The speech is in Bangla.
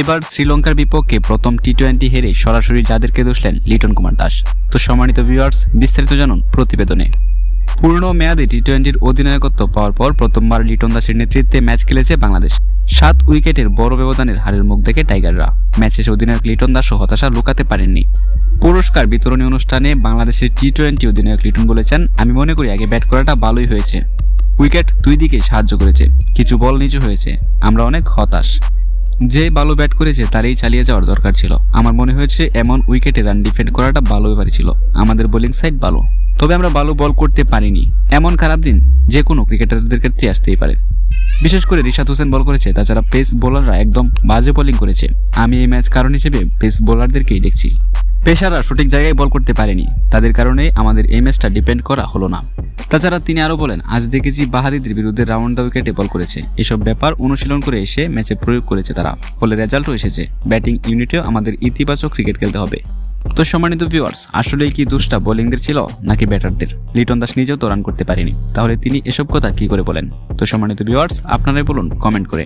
এবার শ্রীলঙ্কার বিপক্ষে প্রথম টি টোয়েন্টি হেরে সরাসরি যাদেরকে দোষলেন লিটন কুমার দাস। তো সম্মানিত ভিউয়ার্স বিস্তারিত জানুন প্রতিবেদনে। পূর্ণ মেয়াদে টি টোয়েন্টির অধিনায়কত্ব পাওয়ার পর প্রথমবার লিটন দাসের নেতৃত্বে ম্যাচ খেলেছে বাংলাদেশ। সাত উইকেটের বড় ব্যবধানের হারের মুখ দেখে টাইগাররা। ম্যাচ শেষে অধিনায়ক লিটন দাসও হতাশা লুকাতে পারেননি। পুরস্কার বিতরণী অনুষ্ঠানে বাংলাদেশের টি টোয়েন্টি অধিনায়ক লিটন বলেছেন, আমি মনে করি আগে ব্যাট করাটা ভালোই হয়েছে। উইকেট দুই দিকে সাহায্য করেছে। কিছু বল নিচু হয়েছে। আমরা অনেক হতাশ। যে ভালো ব্যাট করেছে, তারই চালিয়ে যাওয়ার দরকার ছিল। আমার মনে হয়েছে, এমন উইকেটে রান ডিফেন্ড করাটা ভালো ব্যাপারই ছিল। আমাদের বোলিং সাইড ভালো। তবে আমরা ভালো বল করতে পারিনি। এমন খারাপ দিন যে কোনো ক্রিকেটারদের ক্ষেত্রে আসতেই পারে। বিশেষ করে রিশাদ হোসেন বল করেছে, তাছাড়া পেস বোলাররা একদম বাজে বোলিং করেছে। আমি এই ম্যাচ কারণ হিসেবে পেস বোলারদেরকেই দেখছি। পেশারা সঠিক জায়গায় বল করতে পারেনি। তাদের কারণে আমাদের এই ম্যাচটা ডিপেন্ড করা হলো না। তাছাড়া তিনি আরও বলেন, আজ দেখেছি বাহাদিদের বিরুদ্ধে রাউন্ড দ্য উইকেটে বল করেছে। এসব ব্যাপার অনুশীলন করে এসে ম্যাচে প্রয়োগ করেছে তারা। ফলে রেজাল্টও এসেছে। ব্যাটিং ইউনিটেও আমাদের ইতিবাচক ক্রিকেট খেলতে হবে। তো সম্মানিত ভিউয়ার্স আসলেই কি দুষ্টা বোলিংদের ছিল নাকি ব্যাটারদের? লিটন দাস নিজেও তো রান করতে পারেনি। তাহলে তিনি এসব কথা কি করে বলেন? তো সম্মানিত ভিউয়ার্স আপনারাই বলুন কমেন্ট করে।